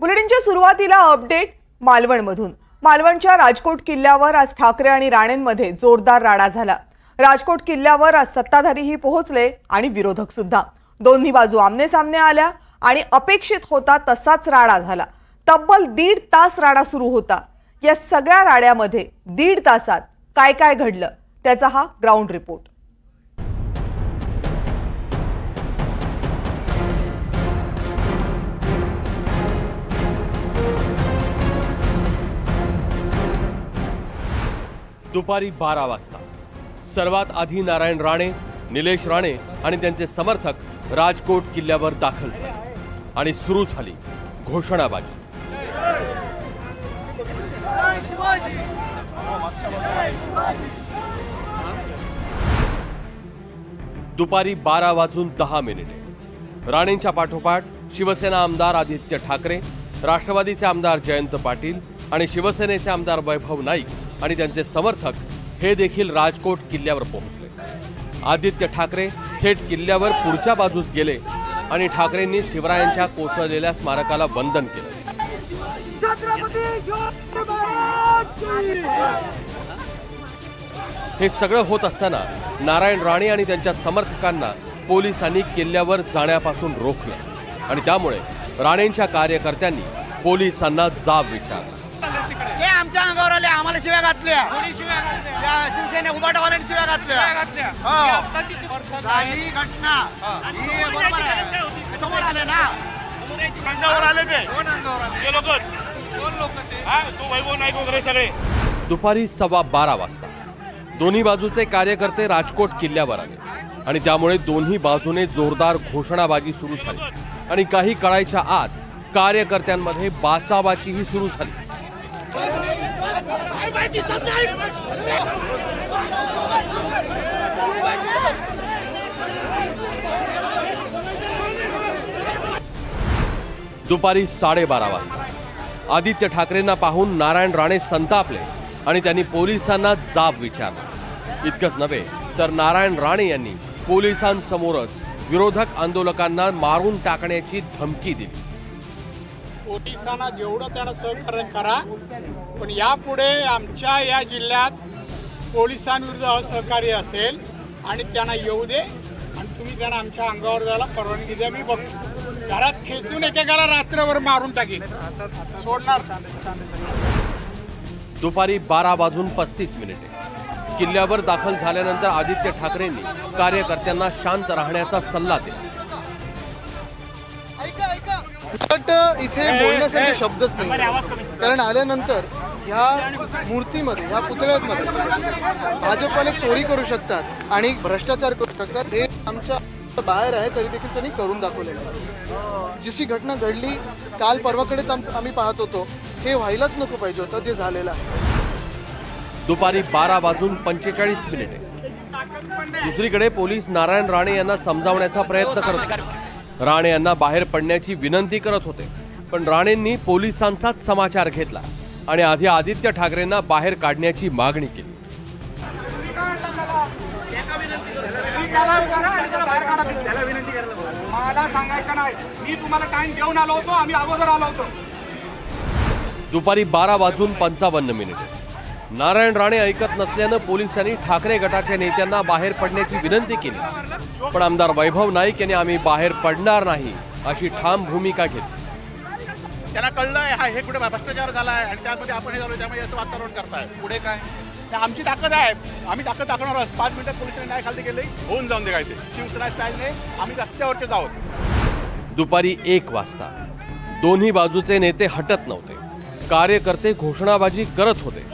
बुलेटिनच्या सुरुवातीला अपडेट मालवणमधून. मालवणच्या राजकोट किल्ल्यावर आज ठाकरे आणि राणेंमध्ये जोरदार राडा झाला. राजकोट किल्ल्यावर आज सत्ताधारीही पोहोचले आणि विरोधक सुद्धा. दोन्ही बाजू आमने सामने आल्या आणि अपेक्षित होता तसाच राडा झाला. तब्बल दीड तास राडा सुरू होता. या सगळ्या राड्यामध्ये दीड तासात काय काय घडलं त्याचा हा ग्राउंड रिपोर्ट. दुपारी बारा वाजता. सर्वात आधी नारायण राणे निलेश राणे आणि त्यांचे समर्थक राजकोट किल्ल्यावर दाखल झाले आणि सुरू झाली घोषणाबाजी. दुपारी बारा वाजून दहा मिनिटे. राणेंच्या पाठोपाठ शिवसेना आमदार आदित्य ठाकरे राष्ट्रवादीचे आमदार जयंत पाटील आणि शिवसेनेचे आमदार वैभव नाईक आणि त्यांचे समर्थक हे देखील राजकोट किल्ल्यावर पोहोचले. आदित्य ठाकरे थेट किल्ल्यावर पुढच्या बाजूस गेले आणि ठाकरेंनी शिवरायांच्या कोसळलेल्या स्मारकाला वंदन केलं. हे सगळं होत असताना नारायण राणे आणि त्यांच्या समर्थकांना पोलिसांनी किल्ल्यावर जाण्यापासून रोखलं. आणि त्यामुळे राणेंच्या कार्यकर्त्यांनी पोलिसांना जाब विचारला. आमच्या अंगावर आले आम्हाला शिव्या घातल्या. त्या शिवसेने उभाटावाल्यांनी शिव्या घातल्या. हो. झाली घटना ही. बरोबर आहे. हे समोर आले ना? अंगावर आले ते. ते लोकच. तू? वैभव नाईक वगैरे सगळे. दुपारी सव्वा बारा वाजता. दोन्ही बाजूचे कार्यकर्ते राजकोट किल्ल्यावर आले. आणि त्यामुळे दोन्ही बाजूने जोरदार घोषणाबाजी सुरू झाली. आणि काही कळायच्या आत कार्यकर्त्यांमध्ये बाचाबाचीही सुरू झाली. दुपारी साडेबारा वाजता. आदित्य ठाकरेंना पाहून नारायण राणे संतापले आणि त्यांनी पोलिसांना जाब विचारला. इतकंच नव्हे तर नारायण राणे यांनी पोलिसांसमोरच विरोधक आंदोलकांना मारून टाकण्याची धमकी दिली. पोलिसांना जेवढं त्यांना सहकार्य करा पण यापुढे आमच्या या जिल्ह्यात पोलिसांविरुद्ध असहकार्य असेल आणि त्यांना येऊ दे आणि तुम्ही त्यांना आमच्या अंगावर जायला परवानगी द्या. मी बघतो घरात खेचून एकेकाला रात्रभर मारून टाकेन. सोडणार. दुपारी बारा वाजून पस्तीस मिनिटे. किल्ल्यावर दाखल झाल्यानंतर आदित्य ठाकरेंनी कार्यकर्त्यांना शांत राहण्याचा सल्ला दिला. उलट इथे बोलण्यासाठी शब्दच नाही. कारण आल्यानंतर ह्या मूर्तीमध्ये ह्या पुतळ्यामध्ये भाजपवाले चोरी करू शकतात आणि भ्रष्टाचार करू शकतात. हे आमच्या बाहेर आहे तरी देखील त्यांनी करून दाखवलेलं आहे. जशी घटना घडली काल परवाकडेच आम आम्ही पाहत होतो. हे व्हायलाच नको पाहिजे होतं जे झालेलं आहे. दुपारी बारा वाजून पंचेचाळीस मिनिटे. दुसरीकडे पोलीस नारायण राणे यांना समजावण्याचा प्रयत्न करत राणे यांना बाहेर पडण्याची विनंती करत होते. पण राणेंनी पोलिसांचाच समाचार घेतला आणि आधी आदित्य ठाकरेंना बाहेर काढण्याची मागणी केली. मला सांगायचं नाही. मी तुम्हाला टाइम घेऊन आलो होतो आम्ही अगोदर आलो होतो. दुपारी बारा वाजून पंचावन्न मिनिटे. नारायण राणे ऐकत नसल्यानं पोलिसांनी ठाकरे गटाच्या नेत्यांना बाहेर पडण्याची विनंती केली. पण आमदार वैभव नाईक यांनी आम्ही बाहेर पडणार नाही अशी ठाम भूमिका घेतली. त्यांना कळलंय हा हे कुठे भ्रष्टाचार झालाय आणि त्यामध्ये आपण हे झालो त्यामुळे असं वातावरण करताय. पुढे काय? आमची ताकद आहे. आम्ही ताकद दाखवणार आहोत. पाच मिनिटात पोलिसांनी नाही खाली गेले होऊन जाऊन दे काय ते शिवसेना स्टाईलने आम्ही रस्त्यावरचेच आहोत दुपारी एक वाजता दोन्ही बाजूचे नेते हटत नव्हते. कार्यकर्ते घोषणाबाजी करत होते.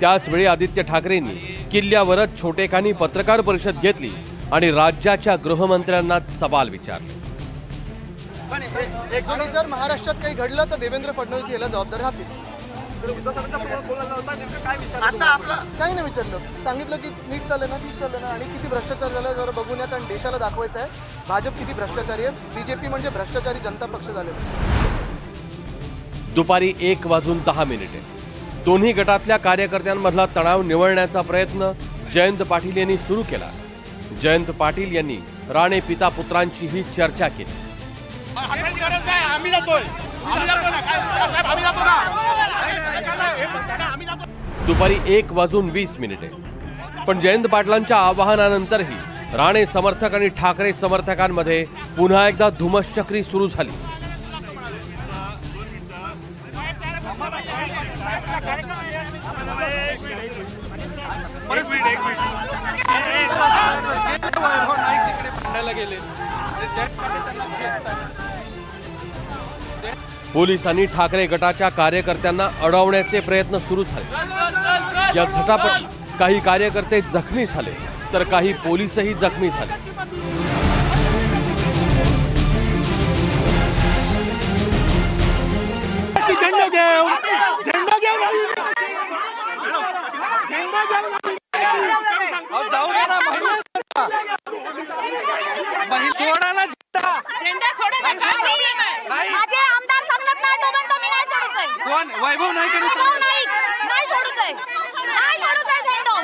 त्याच वेळी आदित्य ठाकरेंनी किल्ल्यावरच छोटेखानी पत्रकार परिषद घेतली आणि राज्याच्या गृहमंत्र्यांना सवाल विचारले. आणि जर महाराष्ट्रात काही घडलं तर देवेंद्र फडणवीस याला जबाबदार राहतील. आता आपलं काही नाही विचारलं. सांगितलं की नीट चाललं ना ठीक चाललं ना. आणि किती भ्रष्टाचार झाला जरा बघून या कारण देशाला दाखवायचं आहे. भाजप किती भ्रष्टाचारी आहे. बीजेपी म्हणजे भ्रष्टाचारी जनता पक्ष झालेला आहे. दुपारी एक वाजून दहा मिनिटे. दोन्ही गटातल्या कार्यकर्त्यांमधला तणाव निवळण्याचा प्रयत्न जयंत पाटील यांनी सुरू केला. जयंत पाटील यांनी राणे पिता पुत्रांचीही चर्चा केली. दुपारी एक वाजून वीस मिनिटे. पण जयंत पाटलांच्या आवाहनानंतरही राणे समर्थक आणि ठाकरे समर्थकांमध्ये पुन्हा एकदा धुमश्चक्री सुरू झाली. पोलिसांनी ठाकरे गटाच्या कार्यकर्त्यांना अडवण्याचे प्रयत्न सुरू झाले. या झटापटीत काही कार्यकर्ते जखमी झाले तर काही पोलीसही जखमी झाले. झेंडा घेऊ झेंडा घेऊ जाऊ दे ना महिला सोडा ना झेंडा झेंडा सोडायला नाही. माझे आमदार सांगत नाही तोपर्यंत मी नाही सोडत आहे. कोण वैभव नाही करू वैभव नाईक नाही सोडत आहे. नाही सोडत आहे झेंडो.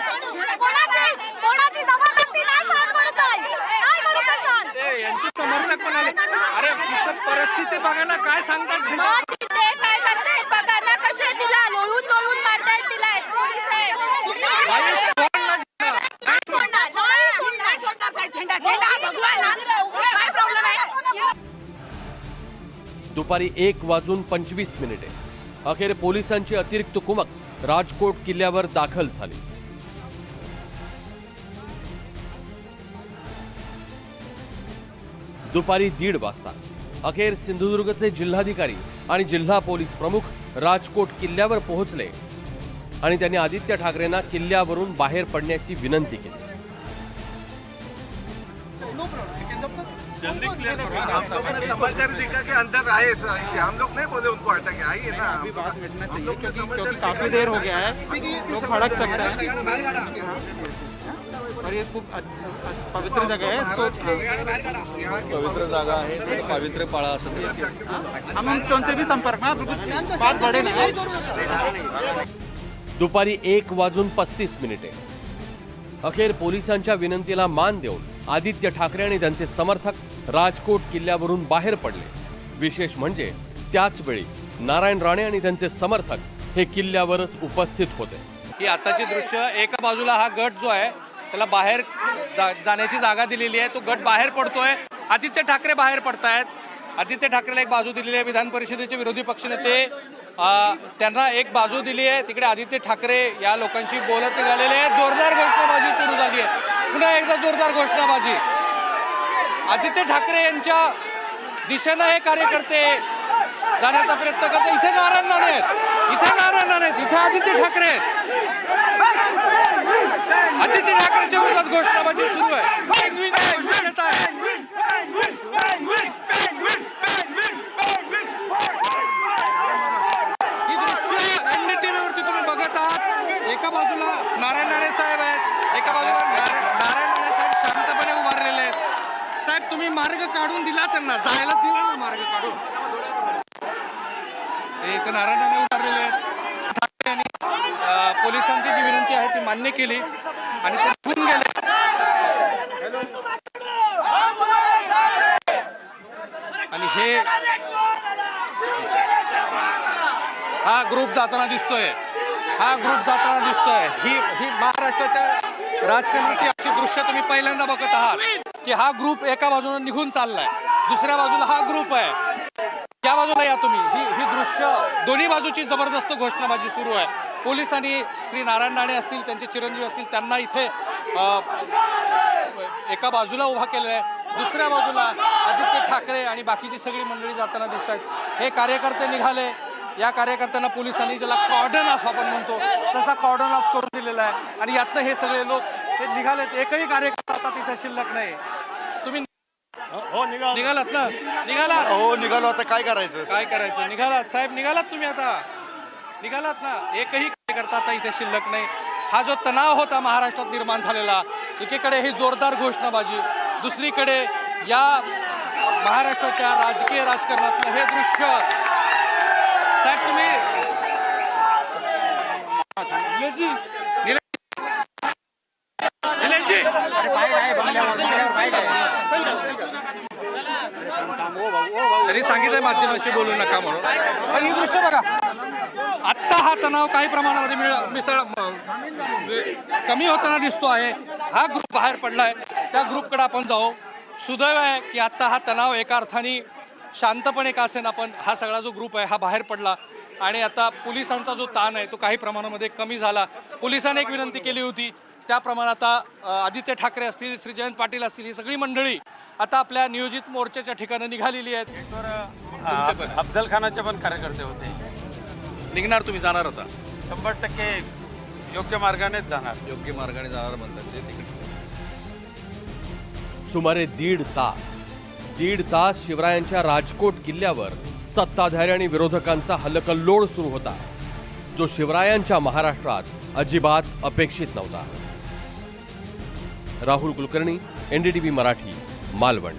कोणाची कोणाची जबरदस्ती नाही सहन करत आहे. नाही करत आहे सहन. ते यांचे समर्थक म्हणाले अरे तिचं परिस्थिती बघा ना काय सांगतात झेंडा मग तिथे काय करतायत बघा ना कसे तिला लोळून लोळून मारतायत तिला पोलीस आहे. बाई, सोड ना झेंडा. नाही सोडणार. नाही सोडणार. नाही सोडणार साहेब झेंडा. झेंडा हा भगवान आहे. काय प्रॉब्लेम आहे दुपारी एक वाजून पंचवीस मिनिटे अखेर पोलिसांची अतिरिक्त कुमक राजकोट किल्ल्यावर दाखल झाली दुपारी दीड वाजता. अखेर सिंधुदुर्गचे जिल्हाधिकारी आणि जिल्हा पोलीस प्रमुख राजकोट किल्ल्यावर पोहोचले आणि त्यांनी आदित्य ठाकरेंना किल्ल्यावरून बाहेर पडण्याची विनंती केली. समाचार लिखा के अंदर आए सर, हम लोग नहीं बोले उनको हटा के आइए ना। अभी बात मिटना चाहिए क्योंकि क्योंकि काफी देर हो गया है। लोग भड़क सकता है। और ये खूप पवित्र जगह है इसको पवित्र जागा आहे तर पावित्र्य पाळा असं हम उनसे भी संपर्क में बात दुपारी एक वाजून पस्तीस मिनिटे. अखेर पोलिसांच्या विनंतीला मान देऊन आदित्य ठाकरे आणि त्यांचे समर्थक राजकोट किल्ल्यावरून बाहेर पडले. विशेष म्हणजे त्याच वेळी नारायण राणे आणि त्यांचे समर्थक हे किल्ल्यावरच उपस्थित होते. ही आताची दृश्य एका बाजूला हा गट जो आहे त्याला बाहेर जा- जाण्याची जागा दिलेली आहे. तो गट बाहेर पडतोय. आदित्य ठाकरे बाहेर पडतायत. आदित्य ठाकरेला एक बाजू दिलेली आहे. विधान परिषदेचे विरोधी पक्षनेते त्यांना एक बाजू दिली आहे. तिकडे आदित्य ठाकरे या लोकांशी बोलत निघालेले आहेत. जोरदार घोषणाबाजी सुरू झाली आहे. पुन्हा एकदा जोरदार घोषणाबाजी. आदित्य ठाकरे यांच्या दिशेनं हे कार्यकर्ते जाण्याचा प्रयत्न करतात. इथे नारायण राणे आहेत. इथे नारायण राणे आहेत. इथे आदित्य ठाकरे आहेत. आदित्य विरोधात घोषणाबाजी सुरू आहे. तुम्ही बघत आहात. एका बाजूला नारायण राणे साहेब आहेत एका बाजूला नारायण राणे साहेब शांतपणे उभारलेले आहेत. साहेब तुम्ही मार्ग काढून दिला त्यांना. जायला दिला ना मार्ग काढून. हे इथं नारायण राणे उभारलेले आहेत. ठाकरे यांनी पोलिसांची जी विनंती आहे ती मान्य केली. आणि ते निघून गेले. आणि हे हा ग्रुप जाताना दिसतोय. हा ग्रुप जाताना दिसतोय. ही ही महाराष्ट्राच्या राजकारणाची अशी दृश्य तुम्ही पहिल्यांदा बघत आहात की हा ग्रुप एका बाजूने निघून चाललाय. दुसऱ्या बाजूला हा ग्रुप आहे. त्या बाजूला या तुम्ही. ही ही दृश्य दोन्ही बाजूची जबरदस्त घोषणाबाजी सुरू आहे. पोलिसांनी श्री नारायण राणे असतील त्यांचे चिरंजीव असतील त्यांना इथे एका बाजूला उभा केलेला आहे. दुसऱ्या बाजूला आदित्य ठाकरे आणि बाकीची सगळी मंडळी जाताना दिसत आहेत हे कार्यकर्ते निघाले. या कार्यकर्त्यांना पोलिसांनी ज्याला कॉर्डन ऑफ आपण म्हणतो तसा कॉर्डन ऑफ करून दिलेला आहे. आणि यातनं हे सगळे लोक हे निघालेत. एकही कार्यकर्ता आता तिथे शिल्लक नाही तुम्ही निघालात ना? निघालात हो निघालो. आता काय करायचं? काय करायचं? निघालात. साहेब निघालात तुम्ही आता. निघालात ना एकही कार्यकर्ता आता इथे शिल्लक नाही. हा जो तणाव होता महाराष्ट्रात निर्माण झालेला एकीकडे ही जोरदार घोषणाबाजी दुसरीकडे या महाराष्ट्राच्या राजकीय राजकारणातलं हे दृश्य. तरी सांगितलंय माध्यमाशी बोलू नका म्हणून. पण ही दृश्य बघा. हा तणाव काही प्रमाणामध्ये मिळ- मिसळ कमी होताना दिसतो आहे. हा ग्रुप बाहेर पडलाय. त्या ग्रुपकडे आपण जाऊ. सुदैव आहे की आत्ता हा तणाव एका अर्थाने शांतपणे का असेन आपण हा सगळा जो ग्रुप आहे हा बाहेर पडला. आणि आता पोलिसांचा जो ताण आहे तो काही प्रमाणामध्ये कमी झाला. पोलिसांनी एक विनंती केली होती. त्याप्रमाणे आता आदित्य ठाकरे असतील श्री जयंत पाटील असतील ही सगळी मंडळी आता आपल्या नियोजित मोर्चाच्या ठिकाणी निघालेली आहेत. अफजल खानाचे पण कार्यकर्ते होते. निघणार तुम्ही जाणार होता शंभर टक्के योग्य मार्गानेच जाणार. योग्य मार्गाने जाणार म्हणतात ते तिकडे. सुमारे दीड तास दीड तास शिवरायांच्या राजकोट किल्ल्यावर सत्ताधारी आणि विरोधकांचा हलकल्लोळ सुरू होता. जो शिवरायांच्या महाराष्ट्रात अजिबात अपेक्षित नव्हता. राहुल कुलकर्णी एनडीटीव्ही मराठी मालवण.